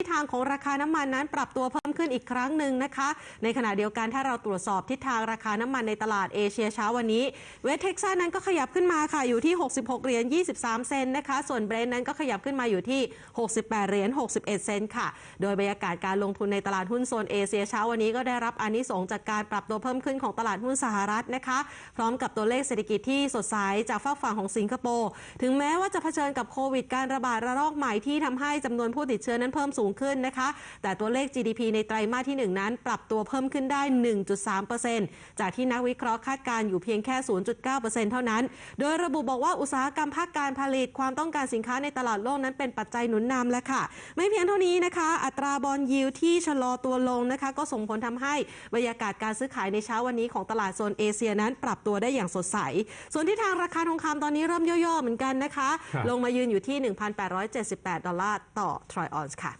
ทิศทางของราคาน้ำมันนั้นปรับตัวเพิ่ม ขึ้นอีกครั้งหนึ่งนะคะ ในขณะเดียวกันถ้าเราตรวจสอบทิศทางราคาน้ำมันในตลาดเอเชียเช้าวันนี้ เวสเท็กซัสนั้นก็ขยับขึ้นมาค่ะอยู่ที่ 66 เหรียญ 23 เซนนะคะ ส่วนเบรนท์นั้นก็ขยับขึ้นมาอยู่ที่ 68 เหรียญ 61 เซนค่ะ โดยบรรยากาศการลงทุนในตลาดหุ้นโซนเอเชียเช้าวันนี้ก็ได้รับอานิสงส์จากการปรับตัวเพิ่มขึ้นของตลาดหุ้นสหรัฐนะคะ พร้อมกับตัวเลขเศรษฐกิจที่สดใสจากฝากฝั่งของสิงคโปร์ถึงแม้ว่าจะเผชิญกับโควิดการระบาดระลอกใหม่ที่ทำให้จำนวนผู้ติดเชื้อนั้นเพิ่มสูงขึ้นนะคะ แต่ตัวเลข GDP ในไตรมาสที่ 1 นั้น ปรับตัวเพิ่มขึ้นได้ 1.3%จากที่นักวิเคราะห์คาดการณ์อยู่เพียงแค่ 0.9%เท่านั้น โดยระบุบอกว่าอุตสาหกรรมภาคการผลิตความต้องการสินค้าในตลาดโลกนั้นเป็นปัจจัยหนุนนำแล้วค่ะ ไม่เพียงเท่านี้นะคะ อัตราบอลยิวที่ชะลอตัวลงนะคะ ก็ส่งผลทำให้บรรยากาศการซื้อขายในเช้าวันนี้ของตลาดโซนเอเชียนั้น ปรับตัวได้อย่างสดใส ส่วนที่ทางราคาทองคำตอนนี้เริ่มย่อๆเหมือนกันนะคะครับลงมายืนอยู่ที่ 1,878 ดอลลาร์ต่อทรอยออนซ์ค่ะ